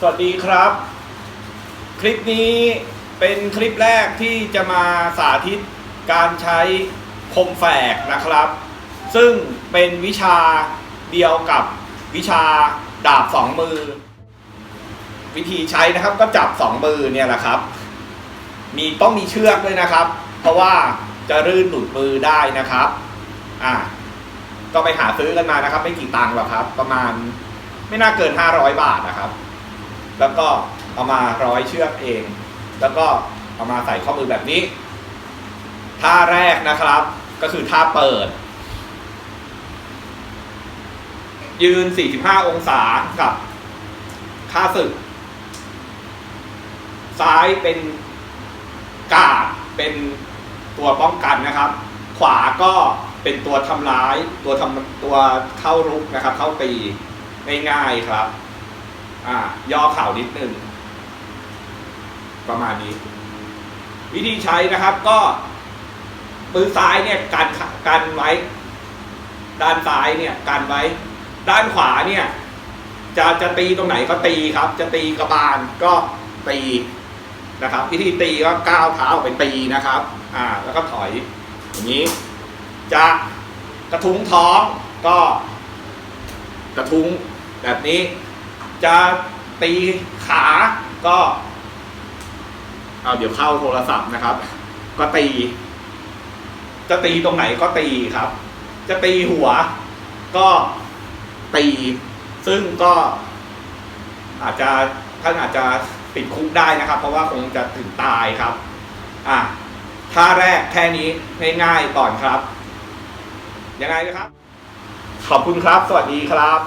สวัสดีครับ คลิปนี้เป็นคลิปแรกที่จะมาสาธิตการใช้คมแฝกนะครับ ซึ่งเป็นวิชาเดียวกับวิชาดาบสองมือ วิธีใช้นะครับก็จับสองมือเนี่ยแหละครับ มีต้องมีเชือกด้วยนะครับ เพราะว่าจะรื่นหลุดมือได้นะครับอ่าก็ไปหาซื้อกันมานะครับ ไม่กี่ตังค์หรอกครับ ประมาณไม่น่าเกิน 500 บาทนะครับ แล้วก็เอามาร้อยเชือกเอง แล้วก็เอามาใส่ข้อมือแบบนี้ ท่าแรกนะครับ ก็คือท่าเปิด ยืน 45 องศากับค่าศึก ซ้ายเป็นกาดเป็นตัวป้องกันนะครับ ขวาก็เป็นตัวทำร้าย ตัวทำตัวเข้ารุกนะครับ เข้าตีง่ายๆครับ อ่า ย่อเข่านิดนึง ประมาณนี้ วิธีใช้นะครับก็มือซ้ายเนี่ยกันกันไว้ ด้านซ้ายเนี่ยกันไว้ ด้านขวาเนี่ย จะจะตีตรงไหนก็ตีครับ จะตีกระบาลก็ตีนะครับ วิธีตีก็ก้าวเท้าไปตีนะครับ อ่า แล้วก็ถอยอย่างนี้ จะกระทุ้งท้องก็กระทุ้งแบบนี้ จะตีขาก็เอาเดี๋ยวเข้าโทรศัพท์นะครับ ก็ตี จะตีตรงไหนก็ตีครับ จะตีหัว ก็ตี ซึ่งก็ อาจจะท่านอาจจะติดคุกได้นะครับ เพราะว่าคงจะถึงตายครับ อะท่าแรกแค่นี้ง่ายๆก่อนครับ ยังไงนะครับ ขอบคุณครับ สวัสดีครับ